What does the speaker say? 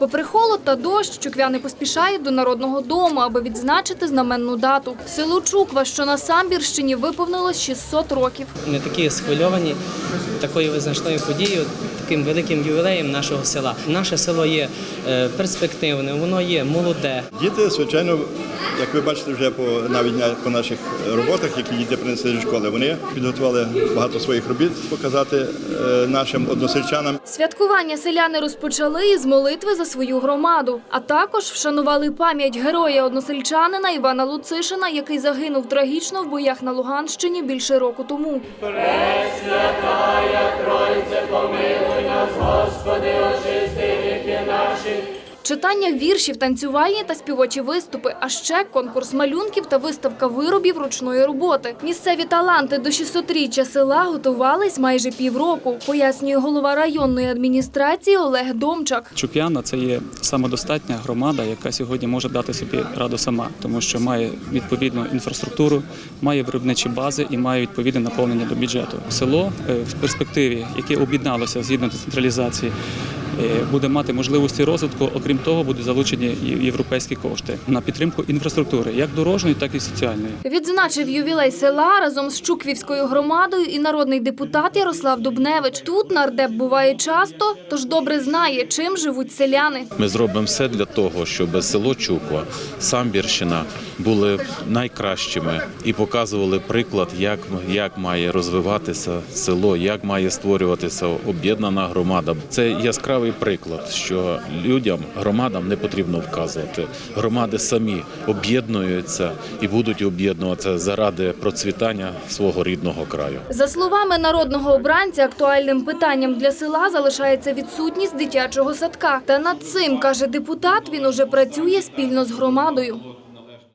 Попри холод та дощ, чуквяни поспішають до народного дому, аби відзначити знаменну дату. Село Чуква, що на Самбірщині, виповнилось 600 років. Ми такі схвильовані такою визначною подією, таким великим ювілеєм нашого села. Наше село є е, перспективне, воно є молоде. Діти, звичайно, як ви бачите, вже по навіть по наших роботах, які діти принесли зі школи, вони підготували багато своїх робіт показати е, нашим односельчанам. Святкування селяни розпочали із молитви за свою громаду, а також вшанували пам'ять героя односельчанина Івана Луцишина, який загинув трагічно в боях на Луганщині більше року тому. Читання віршів, танцювальні та співочі виступи, а ще конкурс малюнків та виставка виробів ручної роботи. Місцеві таланти до 600-річчя села готувались майже півроку, пояснює голова районної адміністрації Олег Домчак. Чуп'яна це є самодостатня громада, яка сьогодні може дати собі раду сама, тому що має відповідну інфраструктуру, має виробничі бази і має відповідне наповнення до бюджету. Село е, в перспективі, яке об'єдналося згідно децентралізації, буде мати можливості розвитку. Окрім того, будуть залучені і європейські кошти на підтримку інфраструктури, як дорожньої, так і соціальної. Відзначив ювілей села разом з Чуквівською громадою і народний депутат Ярослав Дубневич. Тут нардеп буває часто, тож добре знає, чим живуть селяни. Ми зробимо все для того, щоб село Чуква, Самбірщина були найкращими і показували приклад, як, як має розвиватися село, як має створюватися об'єднана громада. Це яскравий приклад, що людям, громадам не потрібно вказувати. Громади самі об'єднуються і будуть об'єднуватися заради процвітання свого рідного краю. За словами народного обранця, актуальним питанням для села залишається відсутність дитячого садка. Та над цим, каже депутат, він уже працює спільно з громадою.